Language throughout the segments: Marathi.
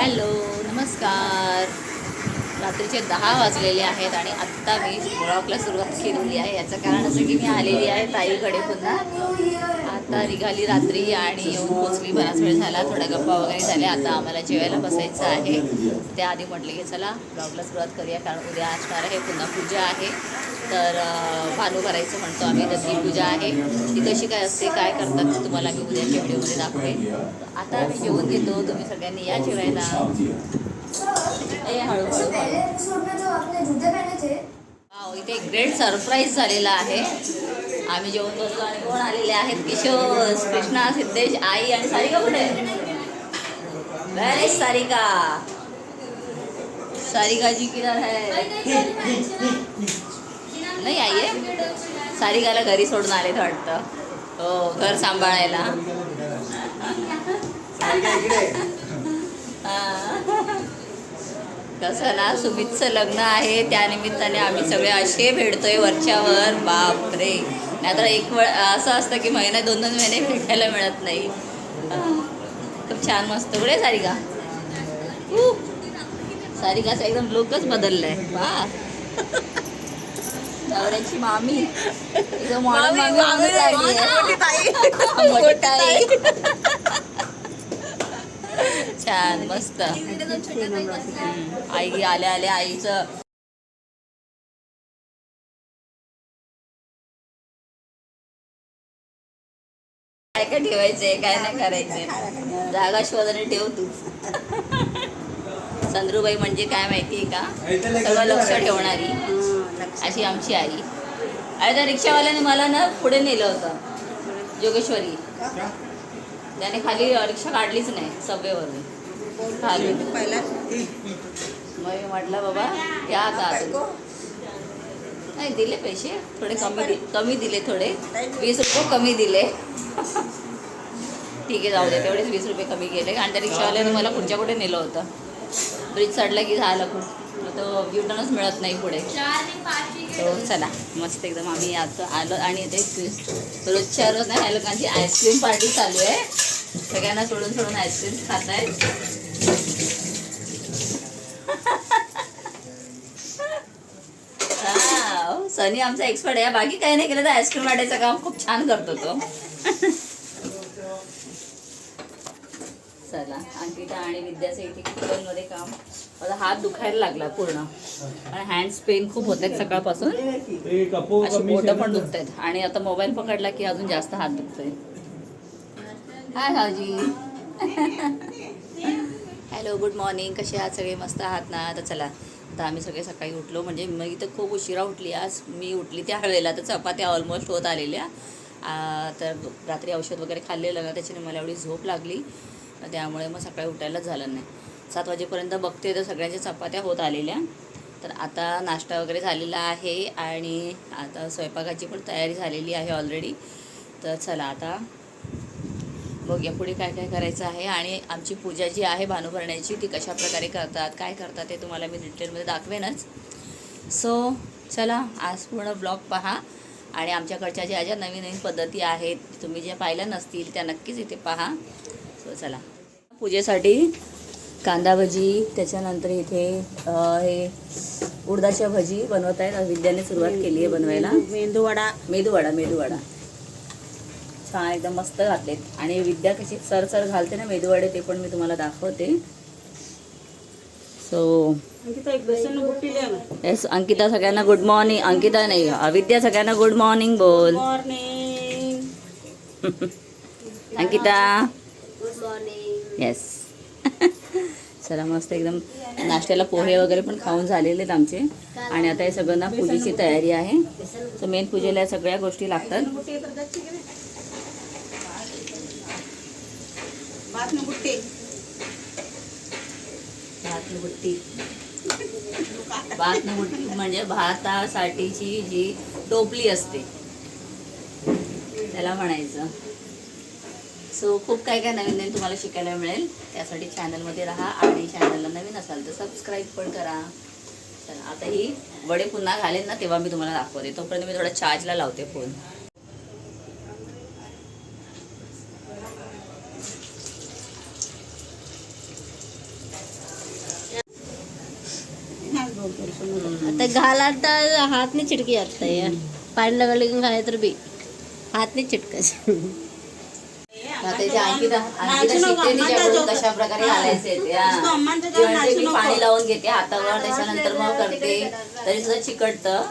हॅलो नमस्कार. रात्रीचे दहा वाजलेले आहेत आणि आत्ता मी ब्लॉगला सुरुवात केलेली आहे. याचं कारण असं की मी आलेली आहे ताईकडे पुन्हा. आता निघाली रात्री आणि येऊन पोचली. बराच वेळ झाला थोड्या गप्पा वगैरे झाल्या. आता आम्हाला जेवायला बसायचं आहे. त्याआधी म्हटलं की चला ब्लॉगला सुरुवात करूया कारण उद्या असणार आहे पुन्हा पूजा आहे. तर भानू करायचं म्हणतो आम्ही दसरी पूजा आहे. ती कशी काय असते काय करतात ते तुम्हाला मी उद्याच्या व्हिडिओमध्ये दाखवेन. आता आम्ही जेवून घेतो. तुम्ही सगळ्यांनी या जेवायला. हळूहळू इथे एक ग्रेट सरप्राईज झालेला आहे. आम्ही जेवण बसलो आणि कोण आलेले आहेत? किशोर कृष्णा सिद्धेश आई आणि सारिका कुठे? Where is Sarika. Sarika ji किधर है नाही आई आहे. सारिकाला घरी सोडून आले वाटतं. हो घर सांभाळायला. हा. कसं ना सुमितचं लग्न आहे त्यानिमित्ताने आम्ही सगळे असे भेटतोय वरच्यावर. बापरे. नाहीतर एक वेळ असं असतं की महिना दोन दोन महिने भेटायला मिळत नाही. आह, खूप छान मस्त. कुठे आहे सारिका? सारिकाचा एकदम लुकच बदललाय. वा. नवऱ्याची मामी. एकदम आहे. मोठी ताई. छान मस्त. आई आल्या आल्या आईचं. काय काय ठेवायचंय काय नाही करायचंय. जागा शोधाने ठेव तू. चंद्रूबाई म्हणजे काय माहितीये का? सगळं लक्ष ठेवणारी. अशी आमची आई. अरे त्या रिक्षावाल्याने मला ना पुढे नेलं होतं. जोगेश्वरी. त्याने खाली रिक्षा काढलीच नाही सबवेवरून खाली. मग मी म्हटलं बाबा घ्या आता. नाही दिले पैसे थोडे कमी कमी दिले थोडे. वीस रुपये कमी दिले. ठीक आहे जाऊ दे तेवढेच वीस रुपये कमी गेले. आणि त्या रिक्षावाल्याने मला पुढच्या कुठे नेलं होतं. ब्रिज चढला की झालं खूप. तो युटर्नच मिळत नाही पुढे. तो चला मस्त एकदम आम्ही आता आलो आणि ते रोजच्या रोज नाही ह्या लोकांची आईस्क्रीम पार्टी चालू आहे. सगळ्यांना सोडून सोडून आईस्क्रीम खात वाव, सनी आमचा एक्सपर्ट आहे. बाकी काही नाही केलं तर आईस्क्रीम वाटायचं काम. खूप छान करतो तो. चला अंकिता आणि विद्याचं इथे किचनमध्ये काम. माझा हात दुखायला लागला पूर्ण. आणि हँड्स पेन खूप होत आहेत सकाळपासून. अशी बोटं पण दुखत आहेत. आणि आता मोबाईल पकडला की अजून जास्त हात दुखतोय. हाय भाऊजी हॅलो गुड मॉर्निंग कसे आहात? सगळे मस्त आहात ना? तर चला. आता आम्ही सगळे सकाळी उठलो. म्हणजे मी तर खूप उशिरा उठली. आज मी उठली त्या वेळेला. तर चपात्या ऑलमोस्ट होत आलेल्या. तर रात्री औषध वगैरे खाल्लेलं ना त्याच्याने मला एवढी झोप लागली. त्यामुळे मग सकाळी उठायलाच झालं नाही. सात वाजेपर्यंत बघते तर सगळ्यांच्या चपात्या होत आलेल्या. तर आता नाश्ता वगैरे झालेला आहे. आणि आता स्वयंपाकाची पण तयारी झालेली आहे ऑलरेडी तर चला आता बघूया पुढे काय काय करायचं आहे आणि आमची पूजा जी आहे भानू भरण्याची ती कशा प्रकारे करतात काय करतात ते तुम्हाला मी डिटेलमध्ये दाखवेनच. सो चला आज पूर्ण ब्लॉग पहा. आणि आमच्याकडच्या ज्या ज्या नवीन नवीन पद्धती आहेत तुम्ही ज्या पाहिल्या नसतील त्या नक्कीच इथे पहा. सो चला. पूजेसाठी कांदा भजी त्याच्यानंतर इथे हे उडदाच्या भजी बनवत आहेत विद्याने सुरुवात केली आहे बनवायला. मेंदूवडा. मेदूवडा मेदूवडा. छान एकदम मस्त घातलेत. आणि विद्या कशी सर सर घालते ना मेदूवडे ते पण मी तुम्हाला दाखवते. सो अंकिता एक बेसन बुट्टी ले येस अंकिता सगळ्यांना गुड मॉर्निंग अंकिता नाही विद्या सगळ्यांना गुड मॉर्निंग बोल. Morning Ankita. Good morning yes चला मस्त एकदम नाश्त्याला पोहे वगैरे पण खाऊन झालेले आहेत आमचे. आणि आता हे सगळं ना पूजेची तयारी आहे. सो मेन पूजेला या सगळ्या गोष्टी लागतात. भात न बुट्टी भात बुट्टी भात बुट्टी म्हणजे भातासाठीची जी टोपली असते. त्याला म्हणायचं. सो खूप काय काय नवीन नवीन तुम्हाला शिकायला मिळेल. त्यासाठी चॅनलमध्ये राहा आणि चॅनलला नवीन असाल तर सबस्क्राईब पण करा. चला आता ही वडे पुन्हा घालेन ना तेव्हा मी तुम्हाला दाखवते. तोपर्यंत मी थोडा चार्जला लावते फोन आता घाला तर हाथ नहीं छिटकी जाता है पानी लगा लेकिन खाए तो भी हाथ नहीं छिटकायचं आता कशा प्रकारे घालायचे ते पाणी लावून घेते हातावर त्याच्यानंतर मग करते. तरी सुद्धा चिकटतं.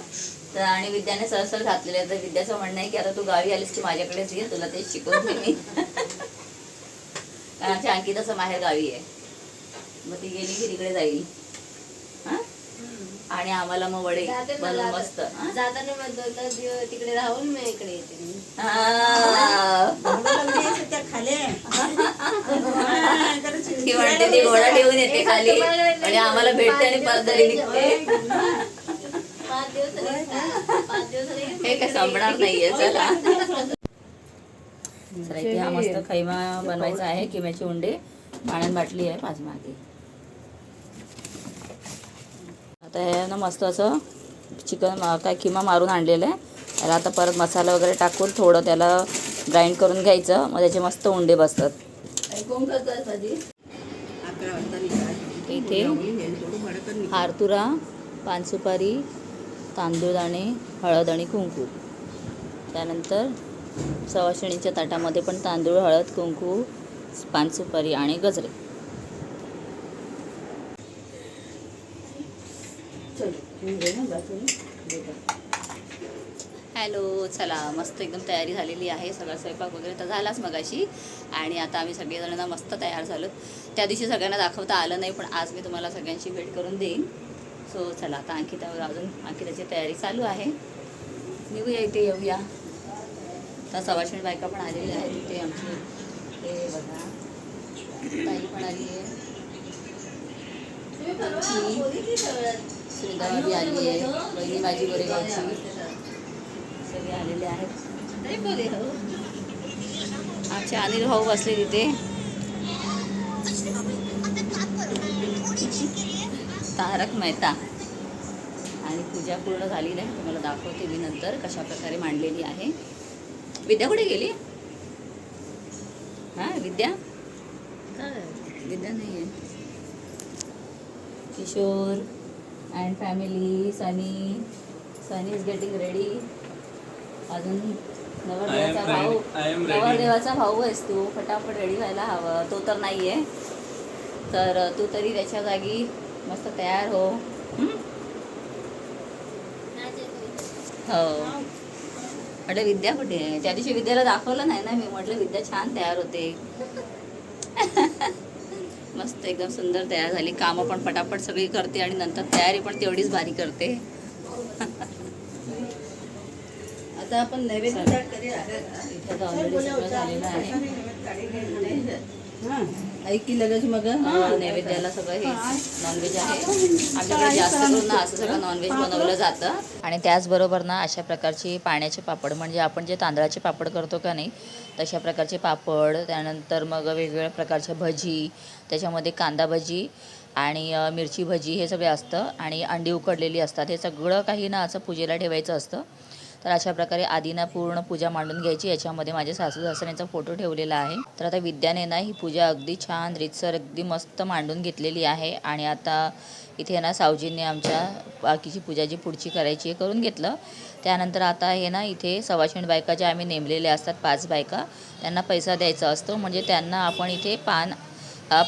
तर आणि विद्याने सहसर घातलेले आहे. तर विद्याचं म्हणणं आहे की आता तू गावी आलीस की माझ्याकडेच ये तुला ते शिकवून दे मी. कारण आमच्या अंकिताचं माहेर गावी आहे. मग ती गेली की तिकडे जाईल? आणि आम्हाला मग वडे बनवून मस्त? जाताना तिकडे राहून मी इकडे येते. हा. ती म्हणते ती घोडा ठेवून येते खाली. आणि आम्हाला भेटते आणि परत घरी निघते. हे काय संपणार नाहीये चला. चला इथे हा मस्त खैमा बनवायचा आहे किम्याची उंडे. पाण्यात बाटली आहे पाच मागे. आता हे ना मस्त असं चिकन काय किमा मारून आणलेलं आहे. त्याला आता परत मसाला वगैरे टाकून थोडं त्याला ग्राइंड करून घ्यायचं. मग त्याचे मस्त उंडे बसतात. इथे हारतुरा पानसुपारी तांदूळ दाणे हळद आणि कुंकू. त्यानंतर सवाशिणीच्या ताटामध्ये पण तांदूळ हळद कुंकू पानसुपारी आणि गजरे. हॅलो चला मस्त एकदम तयारी झालेली आहे. सगळा स्वयंपाक वगैरे तर झालाच मगाशी. आणि आता आम्ही सगळेजण ना मस्त तयार झालो. त्या दिवशी सगळ्यांना दाखवता आलं नाही पण आज मी तुम्हाला सगळ्यांची भेट करून देईन. सो चला आता अंकिता अजून अंकिताची तयारी चालू आहे. निघूया इथे येऊया. आता सवाशिणी बायका पण आलेल्या आहेत. इथे आमची हे बघा ताई पण आली आहे. सुनीताबाबी आली आहे बहिणी माझी गोरेगावची. सगळे आलेले आहेत. आमचे अनिल भाऊ बसले तिथे. तारक मेहता. आणि पूजा पूर्ण झालेली आहे. तुम्हाला दाखवते मी नंतर कशा प्रकारे मांडलेली आहे. विद्या कुठे गेली? हां विद्या? विद्या नाही आहे Kishor. And family Sunny Sunny is getting ready अजून नवरदेवाचा भाऊ. नवरदेवाचा भाऊ आहेस तू. फटाफट रेडी व्हायला हवं. तो तर नाही आहे तर तू तरी त्याच्या जागी मस्त तयार हो. हं? म्हटलं विद्या कुठे त्या दिवशी विद्याला दाखवलं नाही ना मी म्हटलं विद्या छान तयार होते. मस्त एकदम सुंदर तयार झाली. कामं पण पटापट सगळी करते आणि नंतर तयारी पण तेवढीच भारी करते. आता आपण नैवेद्य इथं झालेलं आहे. ऐकी लगेच मग नैवेद्याला सगळं हे नॉनव्हेज आहे. आमच्याकडे जास्त करून ना असं सगळं नॉनव्हेज बनवलं जातं. आणि त्याचबरोबर ना अशा प्रकारचे पाण्याचे पापड म्हणजे आपण जे तांदळाचे पापड करतो का नाही तशा प्रकारचे पापड त्यानंतर मग वेगवेगळ्या प्रकारच्या भजी त्याच्यामध्ये कांदा भजी आणि मिरची भजी हे सगळे असतं. आणि अंडी उकडलेली असतात. हे सगळं काही ना असं पूजेला ठेवायचं असतं. तर अशा प्रकारे आधीना पूर्ण पूजा मांडून घ्यायची. याच्यामध्ये माझ्या सासू सासऱ्यांचा फोटो ठेवलेला आहे. तर आता विद्याने ना ही पूजा अगदी छान रीतसर अगदी मस्त मांडून घेतलेली आहे. आणि आता इथे ना सावजींनी आमच्या बाकीची पूजा जी पुढची करायची आहे करून घेतलं. त्यानंतर आता हे ना इथे सवाशिण बायका ज्या आम्ही नेमलेल्या असतात पाच बायका त्यांना पैसा द्यायचा असतो. म्हणजे त्यांना आपण इथे पान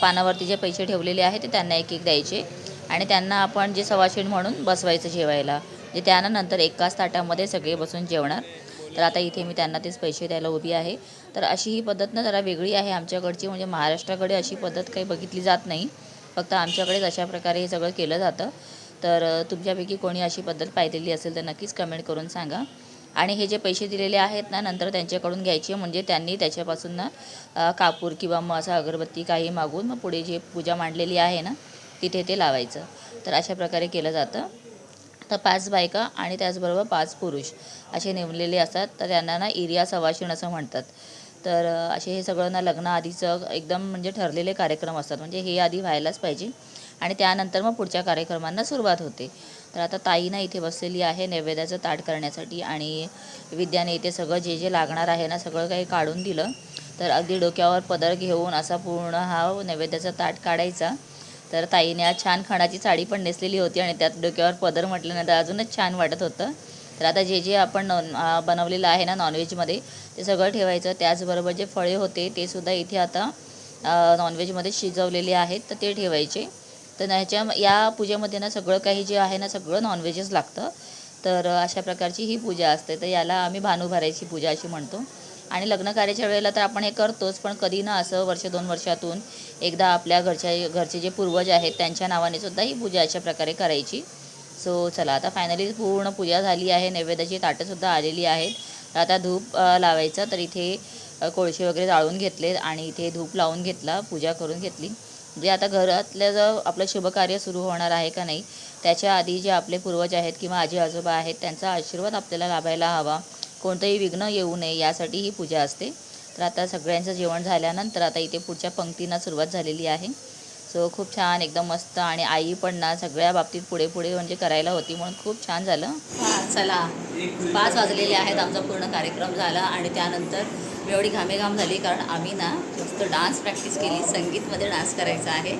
पानावरती जे पैसे ठेवलेले आहे ते त्यांना एक एक द्यायचे. आणि त्यांना आपण जे सवाशीण म्हणून बसवायचं जेवायला. जे त्यांना नंतर एकाच ताटामध्ये सगळे बसून जेवणार. तर आता इथे मी त्यांना तेच पैसे द्यायला उभी आहे. तर अशी ही पद्धत ना जरा वेगळी आहे आमच्याकडची. म्हणजे महाराष्ट्राकडे अशी पद्धत काही बघितली जात नाही. फक्त आमच्याकडेच अशा प्रकारे हे सगळं केलं जातं. तर तुमच्यापैकी कोणी अशी पद्धत पाहिलेली असेल तर नक्कीच कमेंट करून सांगा. आणि हे जे पैसे दिलेले आहेत ना नंतर त्यांच्याकडून घ्यायचे म्हणजे त्यांनी त्याच्यापासून ना कापूर किंवा मग असं अगरबत्ती काही मागून मग पुढे जे पूजा मांडलेली आहे ना तिथे ते लावायचं. तर अशा प्रकारे केलं जातं. तर पाच बायका आणि त्याचबरोबर पाच पुरुष असे नेमलेले असतात. तर त्यांना ना एरिया सवाशीण असं म्हणतात. तर असे हे सगळं ना लग्नाआधीचं एकदम म्हणजे ठरलेले कार्यक्रम असतात. म्हणजे हे आधी व्हायलाच पाहिजे. आणि त्यानंतर मग पुढच्या कार्यक्रमांना सुरुवात होते. तर आता ताई ना इथे बसलेली आहे नैवेद्याचं ताट करण्यासाठी आणि विद्याने इथे सगळं जे जे लागणार आहे ना सगळं काही काढून दिलं. तर अगदी डोक्यावर पदर घेऊन असा पूर्ण हा नैवेद्याचा ताट काढायचा. तर ताईने आज छान खणाची साडी पण नेसलेली होती आणि त्यात डोक्यावर पदर म्हटल्यानंतर अजूनच छान वाटत होतं. तर आता जे जे आपण नॉन बनवलेलं आहे ना नॉनव्हेजमध्ये ते सगळं ठेवायचं. त्याचबरोबर जे फळे होते ते सुद्धा इथे आता नॉनव्हेजमध्ये शिजवलेले आहेत तर ते ठेवायचे. तर ह्याच्या या पूजेमध्ये ना सगळं काही जे आहे ना सगळं नॉनव्हेजच लागतं. तर अशा प्रकारची ही पूजा असते. तर याला आम्ही भानू भरायची पूजा अशी म्हणतो. आणि लग्न कार्याच्या वेळेला तर आपण हे करतोच पण कधी ना असं वर्ष दोन वर्षातून एकदा आपल्या घरच्या घरचे जे पूर्वज आहेत त्यांच्या नावाने सुद्धा ही पूजा अशा प्रकारे करायची. सो चला आता फायनली पूर्ण पूजा झाली आहे नैवेद्याची ताटंसुद्धा आलेली आहेत. आता धूप लावायचा लावायचं तर इथे कोळशे वगैरे जाळून घेतले आणि इथे धूप लावून घेतला पूजा करून घेतली. म्हणजे आता घरातलं जर आपलं शुभकार्य सुरू होणार आहे का नाही त्याच्या आधी जे आपले पूर्वज आहेत किंवा आजी आजोबा आहेत त्यांचा आशीर्वाद आपल्याला लाभायला हवा. कोणतंही विघ्न येऊ नये यासाठी ही पूजा असते. तर आता सगळ्यांचं जेवण झाल्यानंतर आता इथे पुढच्या पंक्तींना सुरुवात झालेली आहे. सो खूप छान एकदम मस्त आणि आई पण ना सगळ्या बाबतीत पुढे पुढे म्हणजे करायला होती म्हणून खूप छान झालं. चला. पाच वाजलेले आहेत आमचा पूर्ण कार्यक्रम झाला आणि त्यानंतर मी एवढी घामेघाम झाली कारण आम्ही ना मस्त डान्स प्रॅक्टिस केली संगीतमध्ये डान्स करायचा आहे.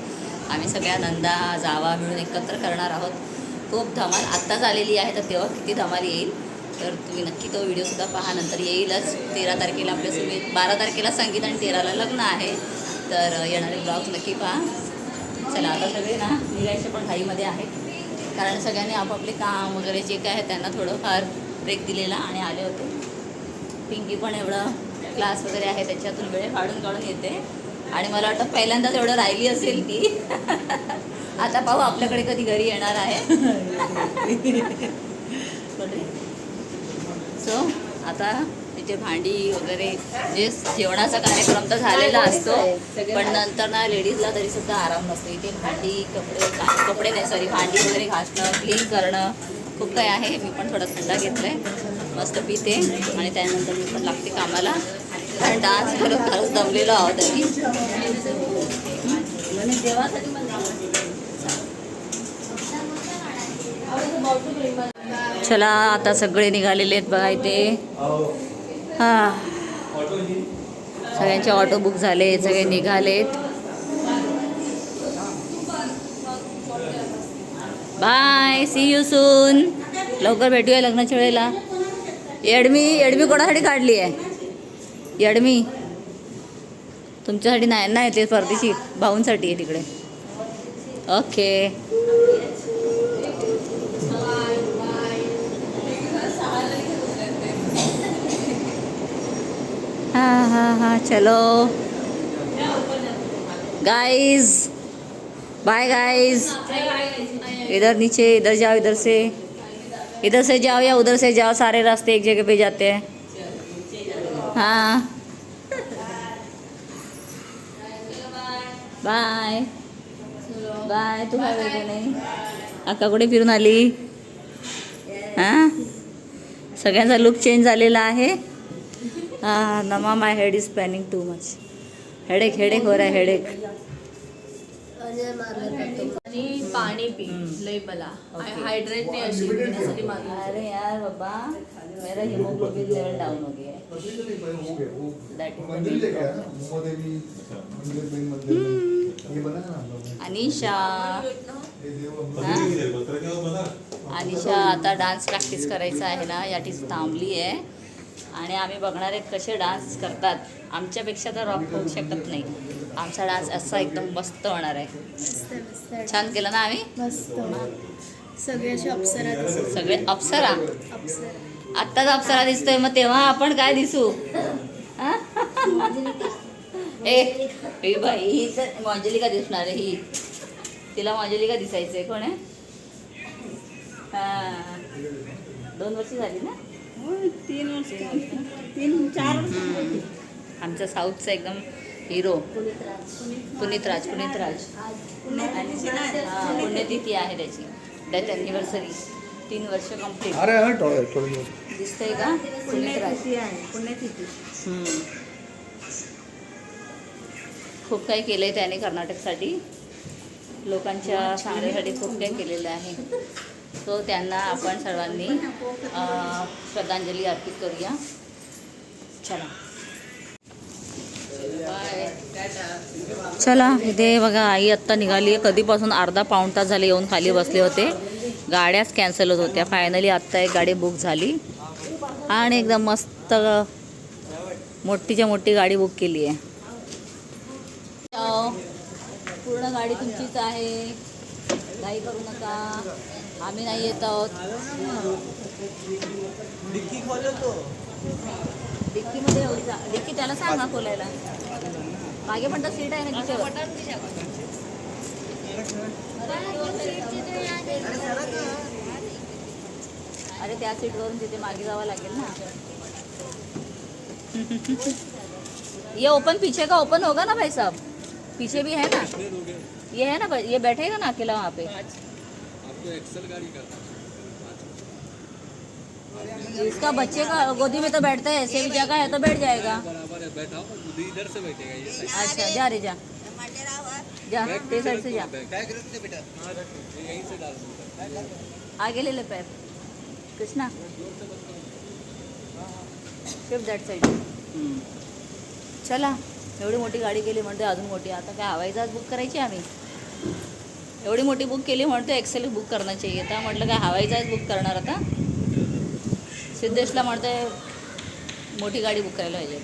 आम्ही सगळ्या नंदा जावा मिळून एकत्र करणार आहोत. खूप धमाल आत्ताच आलेली आहे तर तेव्हा किती धमाल येईल? तर तुम्ही नक्की तो व्हिडिओसुद्धा पहा. नंतर येईलच. तेरा तारखेला आपल्या सुमित बारा तारखेला संगीत आणि तेराला लग्न आहे. तर येणारे ब्लॉग नक्की पहा. चला आता सगळे ना निघायचे पण घाईमध्ये आहेत. कारण सगळ्यांनी आपापले काम वगैरे जे काय आहे त्यांना थोडंफार ब्रेक दिलेला आणि आले होते. पिंकी पण एवढं क्लास वगैरे आहे त्याच्यातून वेळ काढून काढून येते. आणि मला वाटतं पहिल्यांदाच एवढं राहिली असेल ती. आता पाहू आपल्याकडे कधी घरी येणार आहे. सो आता तिचे भांडी वगैरे जे जेवणाचा कार्यक्रम तर झालेला असतो. पण नंतर ना लेडीजला तरी सुद्धा आराम नसतो. इथे भांडी कपडे कपडे नाही सॉरी भांडी वगैरे घासणं क्लीन करणं खूप काही आहे. मी पण थोडा थंडा घेतलाय. मस्त पिते. आणि त्यानंतर मी पण लागते कामाला. कारण डान्स करत खरंच दमलेलो आहोत आम्ही. म्हणजे चला आता सगळे निघालेले आहेत बघा इथे. हा. सगळ्यांचे ऑटो बुक झाले सगळे निघालेत. बाय सी यू सून लवकर भेटूया लग्नाच्या वेळेला. एडमी एडमी कोणासाठी काढली आहे? एडमी तुमच्यासाठी नाही ना येते परदेशी भाऊंसाठी आहे तिकडे. ओके हाँ हाँ हाँ चलो. गाइस बाय गाइस इधर नीचे इधर जाओ इधर से. इधर से जाओ या उधर से जाओ सारे रास्ते एक जगह पे जाते हैं. हाँ. बाय बाय तू काय वेगळं नाही. अक्का कुठे फिरून आली? हां? सगळ्यांचा लुक चेंज झालेला आहे. हा नमा my head is paining too much headache headache हो रहा है हेडेक आणि पाणी पी मला हायड्रेट नाही अशी. अरे यार बाबा मेरा हिमोग्लोबिन लेवल डाउन हो गया। ये। अनिशा. ये? अनिशा आता डान्स प्रॅक्टिस करायचा आहे ना याठीच थांबली आहे. आणि आम्ही बघणार आहेत कसे डान्स करतात. आमच्यापेक्षा तर रॉक होऊ शकत नाही. आमचा डान्स असा एकदम मस्त होणार आहे. छान केलं ना आम्ही? मस्त. सगळे सगळे अप्सरा? अप्सरा. आत्ताच अप्सरा दिसतोय मग तेव्हा आपण काय दिसू? हा? ए बाई ही तर मंजलिका दिसणार आहे ही. तिला मंजलिका दिसायचंय कोण आहे? हा. दोन वर्ष झाली ना? तीन वर्ष तीन चार आमचा साऊथचा एकदम हिरो पुनीत राज पुनीत राज. हा, पुण्यतिथी आहे त्याची. डेथ अॅनिव्हर्सरी तीन वर्ष कंप्लीट अरे हाँ थोड़ा थोड़ी दिसतंय का? पुनीत राज. पुण्यतिथी हम्म. खूप काही केलं आहे त्याने कर्नाटकसाठी. लोकांच्या चांगल्यासाठी खूप काही केलेलं आहे. सो त्यांना आपण सर्वांनी श्रद्धांजली अर्पित करूया. चला. चला इथे बघा आई आत्ता निघाली. आहे कधीपासून अर्धा पाऊण तास झाले येऊन खाली बसले होते. गाड्याच कॅन्सल होत होत्या. फायनली आत्ता एक गाडी बुक झाली. आणि एकदम मस्त मोठीच्या मोठी गाडी बुक केली आहे. पूर्ण गाडी तुमचीच आहे. घाई करू नका. आम्ही नाही येत आहोत डिक्कीमध्ये एवढी जा डिक्की त्याला सांगा खोलायला. मागे पण तर सीट आहे ना तिच्यावर. अरे त्या सीटवरून तिथे मागे जावं लागेल ना. ये ओपन पीछे का ओपन होगा ना भाई साहब? पीछे भी है ना? ये है ना ये बैठेगा ना अकेला वहाँ पे? इसका बच्चे का गोदी में तो बैठता है ऐसे भी जगह है तो बैठ जाएगा। बराबर है बैठा इधर से बैठेगा ये। अच्छा जा रे जा। जा साइड से जा। यहीं से डाल आगे ले ले पैर। कृष्णा शिफ्ट दॅट साईड चला एवढी मोठी गाडी केली म्हणते अजून मोठी आता काय हवाई जहाज़ बुक करायची आम्ही? एवढी मोठी बुक केली म्हणतो एक्सेल बुक करण्याची आता म्हटलं काय हवाई जहाज बुक करणार आता? सिद्धेशला म्हणतोय मोठी गाडी बुक करायला पाहिजे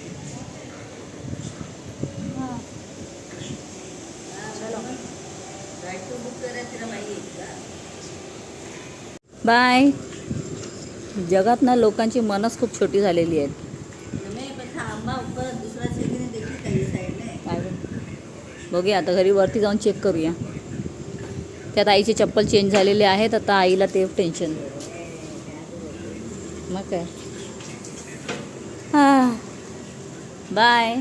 बाय जगात ना लोकांची मनच खूप छोटी झालेली आहेत. बघूया आता घरी वरती जाऊन चेक करूया. त्यात आईचे चप्पल चेंज झालेले आहेत आता आईला ते टेन्शन मग काय? हां. बाय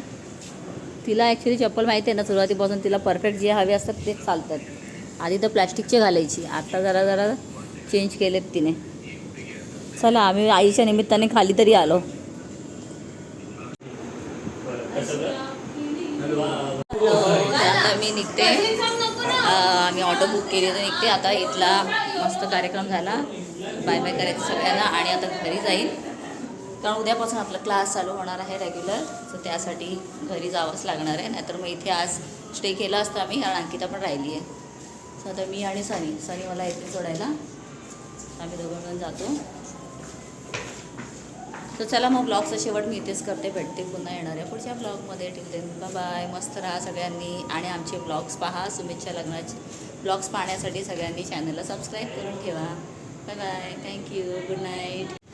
तिला ॲक्च्युली चप्पल माहिती आहे ना सुरुवातीपासून तिला परफेक्ट जे हवे असतात तेच चालतात. आधी तर प्लॅस्टिकचे घालायची आता जरा जरा चेंज केलेत तिने. चला आम्ही आईच्या निमित्ताने खाली तरी आलो. आता मी निघते. आम्ही ऑटो बुक केली तर निघते. आता इथला मस्त कार्यक्रम झाला. बाय बाय करायचं सगळ्यांना आणि आता घरी जाईल कारण उद्यापासून आपला क्लास चालू होणार आहे रेग्युलर तर त्यासाठी घरी जावंच लागणार आहे. नाहीतर मग इथे आज स्टे केला असता आम्ही. कारण अंकिता पण राहिली आहे. सो आता मी आणि सनी. सनी मला इथे सोडायला. आम्ही दोघं मिळून जातो. तर चला मग ब्लॉगचा शेवट मी इथेच करते भेटते पुन्हा येणाऱ्या पुढच्या ब्लॉगमध्ये टिल बाय मस्त राहा सगळ्यांनी आणि आमचे ब्लॉग्स पहा. शुभेच्छा लग्नाचे. ब्लॉग्स पाहण्यासाठी सगळ्यांनी चॅनलला सबस्क्राईब करून ठेवा. Bye bye thank you good night